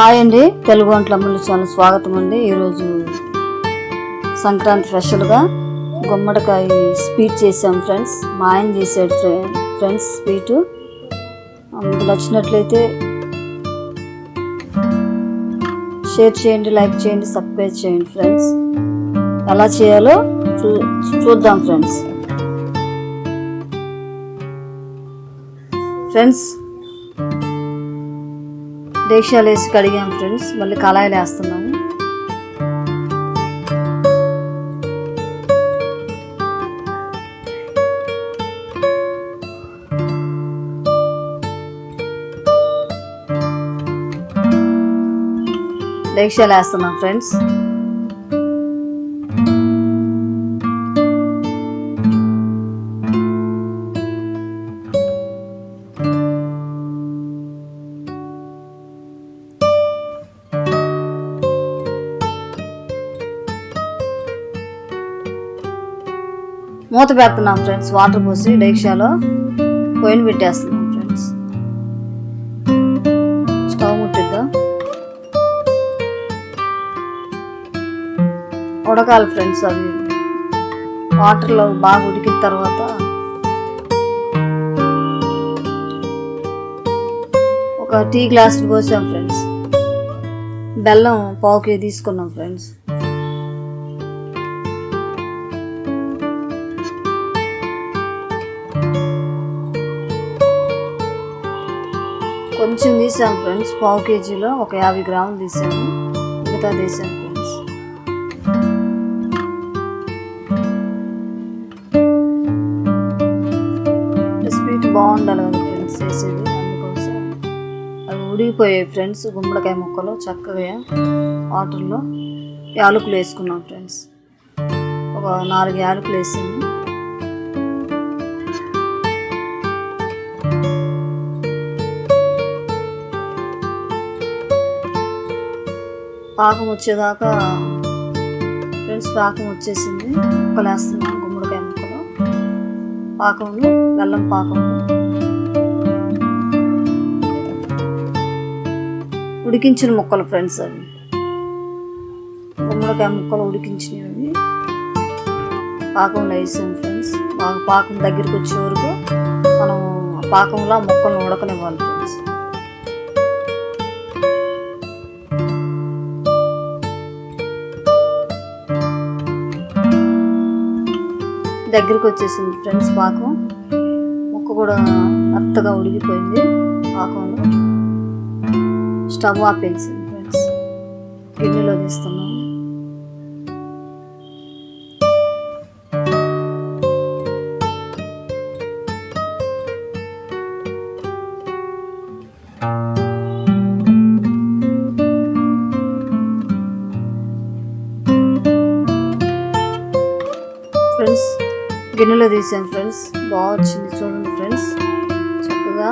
Hi అండి. తెలుగు వంటల అమ్మలు చాలా స్వాగతం అండి. ఈరోజు సంక్రాంతి స్పెషల్గా గుమ్మడికాయ స్వీట్ చేసాం ఫ్రెండ్స్. మా ఆయన చేశాడు ఫ్రెండ్స్ స్వీటు. మీకు నచ్చినట్లయితే షేర్ చేయండి లైక్ చేయండి సబ్స్క్రైబ్ చేయండి ఫ్రెండ్స్. ఎలా చేయాలో చూ చూద్దాం ఫ్రెండ్స్. ఫ్రెండ్స్ డేక్షాలు వేసి కడిగాం ఫ్రెండ్స్. మళ్ళీ కళాయిలు వేస్తున్నాము. డేక్షాలు వేస్తున్నాం ఫ్రెండ్స్. మూత పెడుతున్నాం ఫ్రెండ్స్. వాటర్ పోసి డేక్షాలో పోయిన పెట్టేస్తున్నాం ఫ్రెండ్స్. స్టవ్ ముట్టిద్దాం. ఉడకాలి ఫ్రెండ్స్ అవి. వాటర్లో బాగా ఉడికిన తర్వాత ఒక టీ గ్లాస్ పోసాం ఫ్రెండ్స్. బెల్లం పావుకి తీసుకున్నాం ఫ్రెండ్స్. కొంచెం తీసాం ఫ్రెండ్స్. పావు కేజీలో ఒక యాభై గ్రాములు తీసాము మిగతా తీసాం ఫ్రెండ్స్. స్వీట్ బాగుండాలి కదా ఫ్రెండ్స్ చేసేది. అందుకోసం అవి ఉడిగిపోయాయి ఫ్రెండ్స్. గుమ్మడికాయ ముక్కలు చక్కగా వాటర్లో యాలకులు వేసుకున్నాం ఫ్రెండ్స్. ఒక నాలుగు యాలకులు వేసాము పాకం వచ్చేదాకా ఫ్రెండ్స్ పాకం వచ్చేసింది ముక్కలు గుమ్మడికాయ ముక్కలు. పాకంలో బెల్లం పాకం ఉడికించిన ముక్కలు ఫ్రెండ్స్ అవి. గుమ్మడికాయ ముక్కలు ఉడికించినవి పాకంలో వేసాం ఫ్రెండ్స్. బాగా పాకం దగ్గరికి వచ్చే వరకు మనం పాకంలో ముక్కలు ముక్కలను ఉడకనివ్వాలి ఫ్రెండ్స్. దగ్గరికి వచ్చేసింది ఫ్రెండ్స్ పాకం. ముక్క కూడా మెత్తగా ఉడికిపోయింది పాకంలో. స్టవ్ ఆపేసింది ఫ్రెండ్స్. గిన్నెలో తీస్తున్నాము గిన్నెలో తీసాను ఫ్రెండ్స్. బాగా వచ్చింది చూడండి ఫ్రెండ్స్. చక్కగా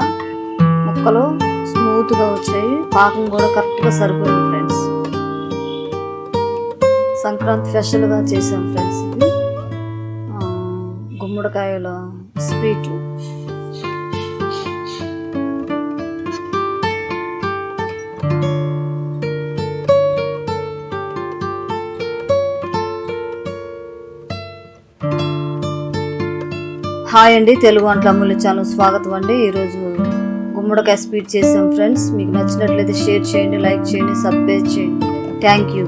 ముక్కలు స్మూత్గా వచ్చాయి. పాకం కూడా కరెక్ట్గా సరిపోయింది ఫ్రెండ్స్. సంక్రాంతి స్పెషల్గా చేసాం ఫ్రెండ్స్ ఇది. ఆ, గుమ్మడికాయల హాయ్ అండి తెలుగు వంటల అమ్ములు ఛానల్ స్వాగతం అండి. ఈరోజు గుమ్మడికాయ స్వీట్ చేసాం ఫ్రెండ్స్. మీకు నచ్చినట్లయితే షేర్ చేయండి లైక్ చేయండి సబ్స్క్రైబ్ చేయండి. Thank you.